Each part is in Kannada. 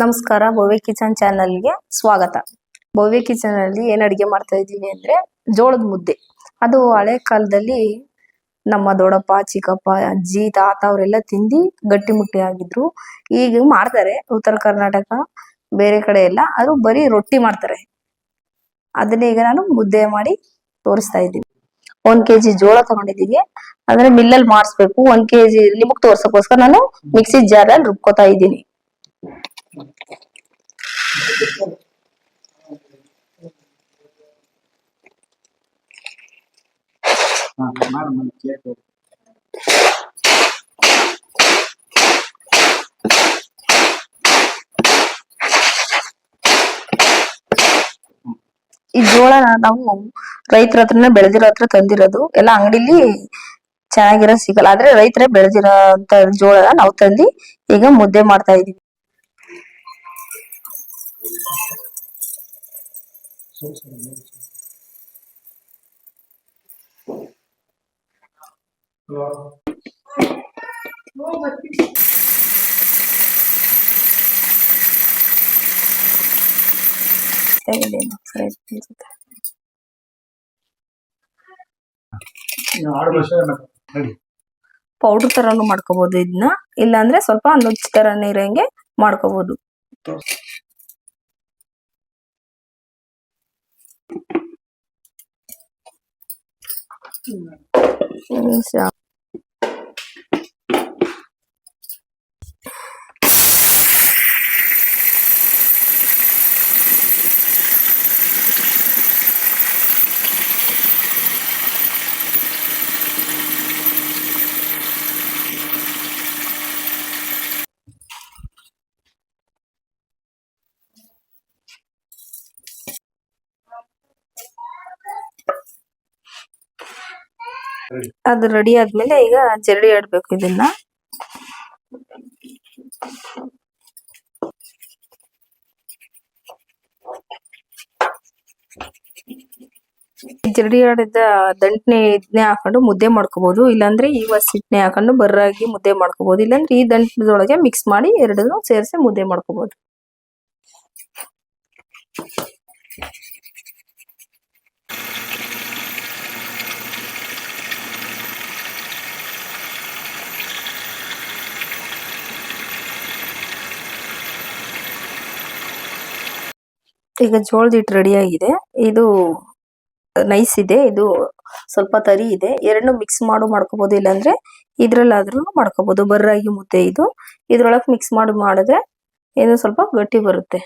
ನಮಸ್ಕಾರ, ಭವ್ಯ ಕಿಚನ್ ಚಾನಲ್ಗೆ ಸ್ವಾಗತ. ಭವ್ಯ ಕಿಚನ್ ಅಲ್ಲಿ ಏನ್ ಅಡಿಗೆ ಮಾಡ್ತಾ ಇದ್ದೀವಿ ಅಂದ್ರೆ ಜೋಳದ ಮುದ್ದೆ. ಅದು ಹಳೆ ಕಾಲದಲ್ಲಿ ನಮ್ಮ ದೊಡ್ಡಪ್ಪ, ಚಿಕ್ಕಪ್ಪ, ಅಜ್ಜಿ, ತಾತ ಅವರೆಲ್ಲ ತಿಂದಿ ಗಟ್ಟಿ ಮುಟ್ಟಿ ಆಗಿದ್ರು. ಈಗ ಮಾಡ್ತಾರೆ, ಉತ್ತರ ಕರ್ನಾಟಕ, ಬೇರೆ ಕಡೆ ಎಲ್ಲ ಅದು ಬರೀ ರೊಟ್ಟಿ ಮಾಡ್ತಾರೆ. ಅದನ್ನೇ ಈಗ ನಾನು ಮುದ್ದೆ ಮಾಡಿ ತೋರಿಸ್ತಾ ಇದ್ದೀನಿ. ಒಂದ್ ಕೆಜಿ ಜೋಳ ತಗೊಂಡಿದ್ದೀನಿ ಅಂದ್ರೆ ಮಿಲ್ಲಲ್ಲಿ ಮಾಡಿಸ್ಬೇಕು ಒಂದ್ ಕೆಜಿ ನಿಮಗ್ ತೋರ್ಸಕ್ಕೋಸ್ಕರ ನಾನು ಮಿಕ್ಸಿ ಜಾರಲ್ಲಿ ರುಬ್ಕೋತಾ ಇದ್ದೀನಿ. ಈ ಜೋಳ ನಾವು ರೈತರ ಹತ್ರನೇ ಬೆಳೆದಿರೋ ಹತ್ರ ತಂದಿರೋದು. ಎಲ್ಲ ಅಂಗಡಿಲಿ ಚೆನ್ನಾಗಿರೋ ಸಿಗಲ್ಲ. ಆದ್ರೆ ರೈತರೇ ಬೆಳೆದಿರೋ ಅಂತ ಜೋಳ ನಾವು ತಂದಿ ಈಗ ಮುದ್ದೆ ಮಾಡ್ತಾ ಇದೀವಿ ಪೌಡರ್ ತರಾನು ಮಾಡ್ಕೋಬಹುದು ಇದನ್ನ. ಇಲ್ಲಾಂದ್ರೆ ಸ್ವಲ್ಪ ನುಚ್ಚ ತರ ಇರಂಗೆ ಮಾಡ್ಕೋಬಹುದು 该物种。ಅದು ರೆಡಿ ಆದ್ಮೇಲೆ ಈಗ ಜರಡಿ ಆಡ್ಬೇಕು ಇದನ್ನ. ಜರಡಿ ಆಡಿದ ದಂಟ್ನೆ ಇದನ್ನೇ ಹಾಕೊಂಡು ಮುದ್ದೆ ಮಾಡ್ಕೋಬಹುದು ಇಲ್ಲಾಂದ್ರೆ ಈ ಹಸಿಟ್ನೆ ಹಾಕೊಂಡು ಬರ್ರಾಗಿ ಮುದ್ದೆ ಮಾಡ್ಕೋಬಹುದು ಇಲ್ಲಾಂದ್ರೆ ಈ ದಂಟದೊಳಗೆ ಮಿಕ್ಸ್ ಮಾಡಿ ಎರಡನ್ನೂ ಸೇರಿಸಿ ಮುದ್ದೆ ಮಾಡ್ಕೋಬಹುದು ಈಗ ಜೋಳದ ಹಿಟ್ಟು ರೆಡಿ ಆಗಿದೆ. ಇದು ನೈಸ್ ಇದೆ. ಇದು ಸ್ವಲ್ಪ ತರಿ ಇದೆ. ಎರಡನ್ನೂ ಮಿಕ್ಸ್ ಮಾಡು ಮಾಡ್ಕೋಬಹುದು ಇಲ್ಲಾಂದ್ರೆ ಇದ್ರಲ್ಲಾದ್ರೂ ಮಾಡ್ಕೋಬಹುದು ಬರ್ರಾಗಿ ಮುದ್ದೆ ಇದು. ಇದ್ರೊಳಗೆ ಮಿಕ್ಸ್ ಮಾಡಿ ಮಾಡಿದ್ರೆ ಇದು ಸ್ವಲ್ಪ ಗಟ್ಟಿ ಬರುತ್ತೆ.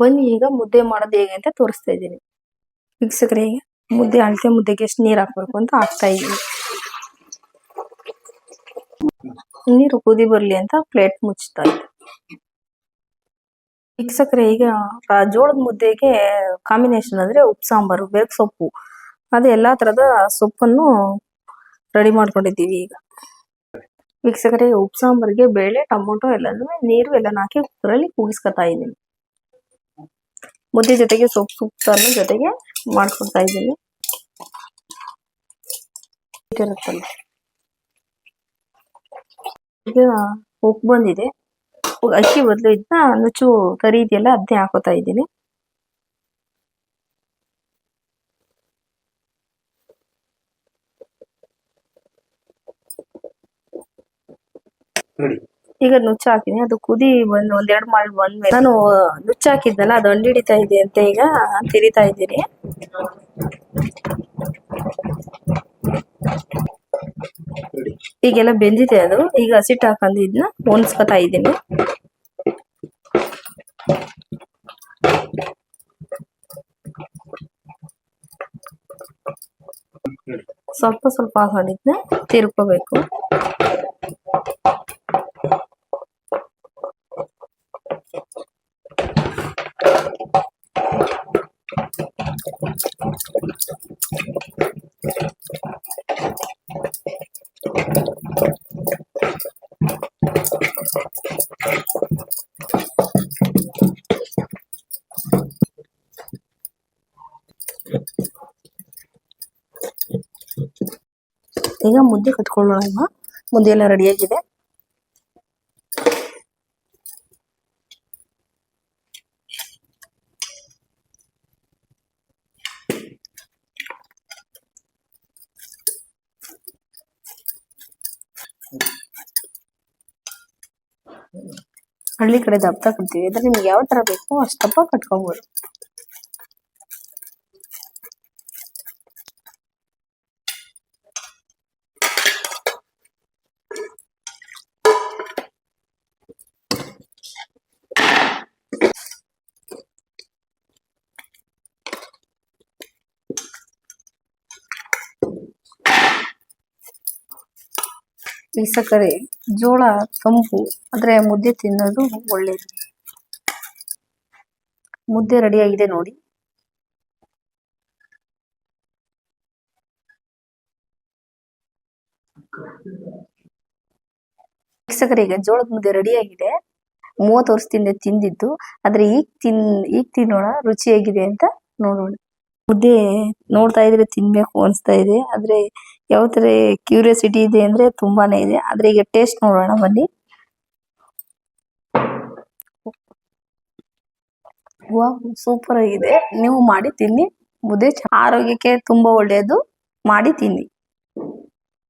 ಬನ್ನಿ ಈಗ ಮುದ್ದೆ ಮಾಡೋದು ಹೇಗೆ ಅಂತ ತೋರಿಸ್ತಾ ಇದ್ದೀನಿ. ಮಿಕ್ಸಕ್ರೆ ಈಗ ಮುದ್ದೆ ಅಳತೆ ಮುದ್ದೆಗೆ ಎಷ್ಟು ನೀರು ಹಾಕ್ಬೇಕು ಅಂತ ಹಾಕ್ತಾ ಇದ್ದೀನಿ. ನೀರು ಕುದಿ ಬರ್ಲಿ ಅಂತ ಪ್ಲೇಟ್ ಮುಚ್ತಾ ಇದ್ದೆ. ವೀಕ್ಷಕರೇ ಈಗ ಜೋಳದ ಮುದ್ದೆಗೆ ಕಾಂಬಿನೇಷನ್ ಅಂದ್ರೆ ಉಪ್ಪು, ಸಾಂಬಾರು ಬೆರಗ್ ಸೊಪ್ಪು. ಅದು ಎಲ್ಲಾ ತರದ ಸೊಪ್ಪನ್ನು ರೆಡಿ ಮಾಡ್ಕೊಂಡಿದ್ದೀವಿ ಈಗ. ವೀಕ್ಷಕರೇ ಉಪ್ಪು, ಸಾಂಬಾರಿಗೆ ಬೇಳೆ, ಟೊಮೊಟೊ ಎಲ್ಲನೂ ನೀರು ಎಲ್ಲ ಹಾಕಿ ಕುಕ್ಕರಲ್ಲಿ ಕೂಗಿಸ್ಕೊತಾ ಇದ್ದೀನಿ. ಮುದ್ದೆ ಜೊತೆಗೆ ಸೊಪ್ಪು ಸೊಪ್ಪನ್ನು ಜೊತೆಗೆ ಮಾಡ್ಕೊತಾ ಇದ್ದೀನಿ. ಈಗ ಉಪ್ಪು ಬಂದಿದೆ. ಅಕ್ಕಿ ಬದಲು ಇದನ್ನ ನುಚ್ಚು ಕರಿ ಇದೆಯಲ್ಲ ಅದನ್ನೇ ಹಾಕೋತಾ ಇದ್ದೀನಿ. ಈಗ ನುಚ್ಚ ಹಾಕಿನಿ. ಅದು ಕುದಿ ಒಂದ್ ಒಂದೆರಡು ಮಾಡಿ ಬಂದ್ಮೇಲೆ ನಾನು ನುಚ್ಚು ಹಾಕಿದ್ನಲ್ಲ ಅದು ಅಂಡಿ ಹಿಡಿತಾ ಇದೆ ಅಂತ ಈಗ ತಿರಿತಾ ಇದ್ದೀನಿ. ಈಗೆಲ್ಲ ಬೆಂದಿದೆ ಅದು. ಈಗ ಹಸಿಟ್ಟು ಹಾಕೊಂಡು ಇದನ್ನ ಒಣಸ್ಕೊತಾ ಇದ್ದೀನಿ. ಸ್ವಲ್ಪ ಸ್ವಲ್ಪ ಹಾಕೊಂಡಿದ್ನ ತಿರ್ಕೋಬೇಕು. ಈಗ ಮುದ್ದೆ ಕಟ್ಕೊಳ್ಳೋಣ ಮುದ್ದೆ ಎಲ್ಲ ರೆಡಿಯಾಗಿದೆ ಹಳ್ಳಿ ಕಡೆ ದಪ್ಪ ಕಟ್ತೀವಿ. ಅಂದ್ರೆ ನಿಮ್ಗೆ ಯಾವ ತರ ಬೇಕೋ ಅಷ್ಟಪ್ಪ ದಪ್ಪ ಕಟ್ಕೊಬೋದು. ಈ ಸಕ್ಕರೆ ಜೋಳ ತಂಪು ಆದ್ರೆ ಮುದ್ದೆ ತಿನ್ನೋದು ಒಳ್ಳೇದು. ಮುದ್ದೆ ರೆಡಿ ಆಗಿದೆ ನೋಡಿ. ವೀಕ್ಷಕರೇ, ಈಗ ಜೋಳದ ಮುದ್ದೆ ರೆಡಿ ಆಗಿದೆ. ಮೂವತ್ತು ವರ್ಷದಿಂದ ತಿಂದಿದ್ದು ಆದ್ರೆ ಈಗ ತಿನ್ ಈಗ ತಿನ್ನೋಣ ರುಚಿಯಾಗಿದೆ ಅಂತ ನೋಡೋಣ. ಮುದ್ದೆ ನೋಡ್ತಾ ಇದ್ರೆ ತಿನ್ಬೇಕು ಅನಿಸ್ತಾ ಇದೆ ಆದ್ರೆ ಯಾವ ತರ ಕ್ಯೂರಿಯಾಸಿಟಿ ಇದೆ ಅಂದ್ರೆ ತುಂಬಾನೇ ಇದೆ. ಆದ್ರೆ ಈಗ ಟೇಸ್ಟ್ ನೋಡೋಣ ಬನ್ನಿ. ಸೂಪರ್ ಆಗಿದೆ. ನೀವು ಮಾಡಿ ತಿನ್ನಿ. ಮುದ್ದೆ ಆರೋಗ್ಯಕ್ಕೆ ತುಂಬಾ ಒಳ್ಳೆಯದು ಮಾಡಿ ತಿನ್ನಿ.